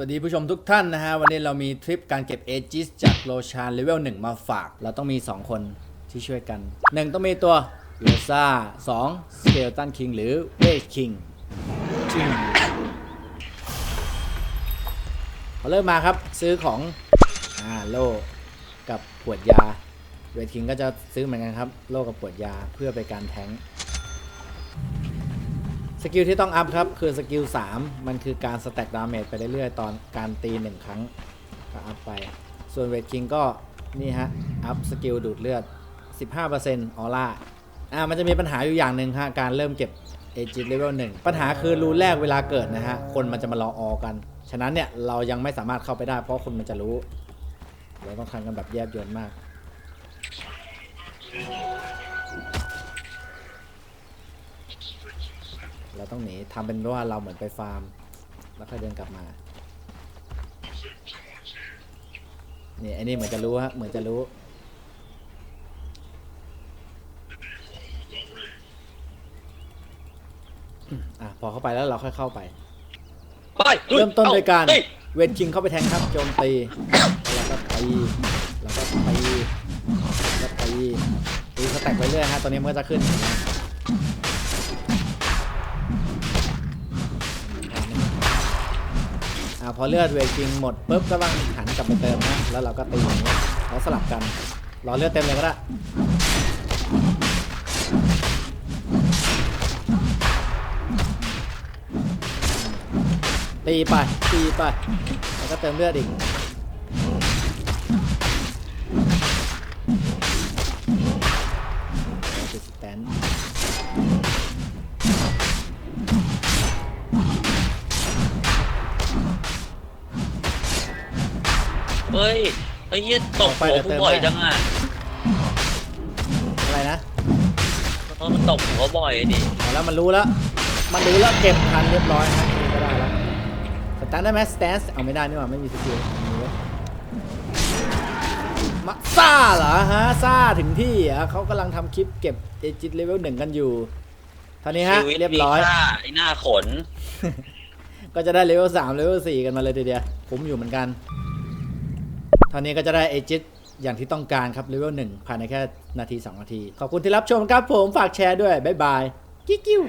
วัสดีผู้ชมทุกท่านนะฮะ วันนี้เรามีทริปการเก็บเอจิสจากโลชานเลเวล1มาฝาก เราต้องมี 2 คนที่ช่วยกัน 1 ต้องมีตัวโลซา2สเกลตันคิงหรือเวชคิงพอเริ่มมาครับซื้อของอ่าโลกับขวดยาเวทคิงก็จะซื้อเหมือนกันครับ โลกับขวดยาเพื่อไปการแทง สกิลที่ต้องอัพครับคือสกิล3มันคือการสแต็กดาเมจไปเรื่อยๆ ตอนการตี 1 ครั้งก็อัพไป ส่วนเวทคิงก็นี่ฮะ อัพสกิลดูดเลือด 15%ออร่าอ่ามันจะมีปัญหาอยู่อย่างหนึ่งฮะ การเริ่มเก็บเอจิตเลเวลหนึ่งปัญหาคือรูแรกเวลาเกิดนะฮะ คนมันจะมารอออกัน ฉะนั้นเนี่ย เรายังไม่สามารถเข้าไปได้เพราะคนมันจะรู้เราต้องทำกันแบบแยบยลมาก เราต้องหนีทำเป็นว่าเราเหมือนไปฟาร์ม แล้วค่อยเดินกลับมานี่ไอ้นี่เหมือนจะรู้ฮะเหมือนจะรู้อะพอเข้าไปแล้วเราค่อยเข้าไป ไปเริ่มต้นโดยการเฮ้เวทคิงเข้าไปแทงครับโจมตีแล้วก็ตีแล้วก็ตีแล้วก็ตีตีสแต็กไปเรื่อยฮะตอนนี้มันก็จะขึ้นเห็นไหมาพอเลือดเวทคิงหมดปุ๊บก็ต้องหันกลับไปเติมนะแล้วเราก็ตีอย่างนี้แล้วสลับกันรอเลือดเต็มเลยก็ได้ตีไปตีไปแล้วก็เติมเลือดอีก เฮ้ยไอ้เหี้ยตกหัวกูบ่อยจังอะอะไรนะเออมันตกหัวบ่อยดิเอาแล้วมันรู้แล้ว มันรู้แล้วเก็บทันเรียบร้อยฮะนี่ก็ได้แล้วสแตนได้ไหมสแตนเอาไม่ได้นี่หว่าไม่มีสกิลมีเว้ยมาซ่าเหรอฮะซ่าถึงที่อะเขากำลังทำคลิปเก็บเอจิตเลเวลหนึ่งกันอยู่เท่านี้ฮะชีวิตเรียบร้อยมีค่าไอ้หน้าขน ก็จะได้เลเวลสามเลเวลสี่กันมาเลยทีเดียวคุ้มอยู่เหมือนกัน เท่านี้ก็จะได้เอจิตอย่างที่ต้องการครับเลเวลหนึ่งภายในแค่นาที 2 นาที ขอบคุณที่รับชมครับผมฝากแชร์ด้วย บ๊ายบาย กิ๊กกิ้ว